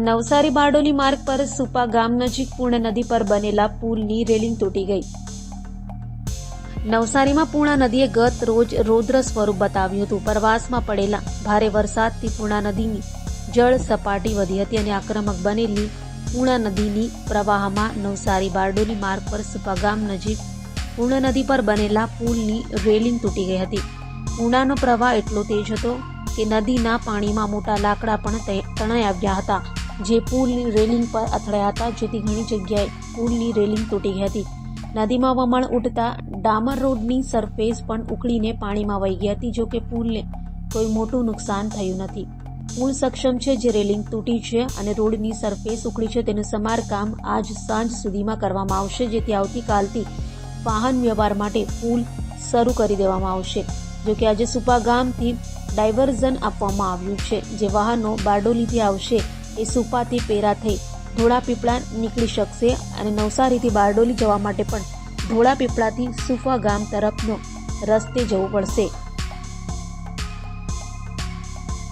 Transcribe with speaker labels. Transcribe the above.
Speaker 1: નવસારી બારડોલી માર્ગ પર સુપા ગામ નજીક પૂર્ણ નદી પર બનેલા પુલની રેલિંગ તૂટી ગઈ. નવસારીમાં પૂર્ણા નદીએ ગત રોજ રૌદ્ર સ્વરૂપ બતાવ્યું હતું. પ્રવાસમાં પડેલા ભારે વરસાદથી પૂર્ણા નદીની જળ સપાટી વધી હતી અને આક્રમક બનેલી પૂર્ણા નદીની પ્રવાહમાં નવસારી બારડોલી માર્ગ પર સુપા ગામ નજીક પૂર્ણ નદી પર બનેલા પુલની રેલિંગ તૂટી ગઈ હતી. પૂર્ણાનો પ્રવાહ એટલો તેજ હતો કે નદીના પાણીમાં મોટા લાકડા પણ તણાઈ આવ્યા હતા. જે પુલની રેલિંગ પર અથડાયા હતા, જેથી ઘણી જગ્યાએ પુલની રેલિંગ તૂટી ગઈ હતી. નદીમાં વમણ ઉઠતા ડામર રોડની સરફેસ પણ ઉકળીને પાણીમાં વહી ગઈ હતી જો કે પુલને કોઈ મોટું નુકસાન થયું નથી. પુલ સક્ષમ છે જે રેલિંગ તૂટી છે અને રોડની સરફેસ ઉકળી છે. તેનું સમારકામ આજ સાંજ સુધીમાં કરવામાં આવશે, જેથી આવતીકાલથી વાહન વ્યવહાર માટે પુલ શરૂ કરી દેવામાં આવશે. જો કે આજે સુપા ગામથી ડાયવર્ઝન આપવામાં આવ્યું છે. જે વાહનો બારડોલીથી આવશે, એ સુપાથી પેરા થઈ ધોળા પીપળા નીકળી શકશે અને નવસારીથી બારડોલી જવા માટે પણ ધોળા પીપળાથી સુફા ગામ તરફનો રસ્તે જવું પડશે.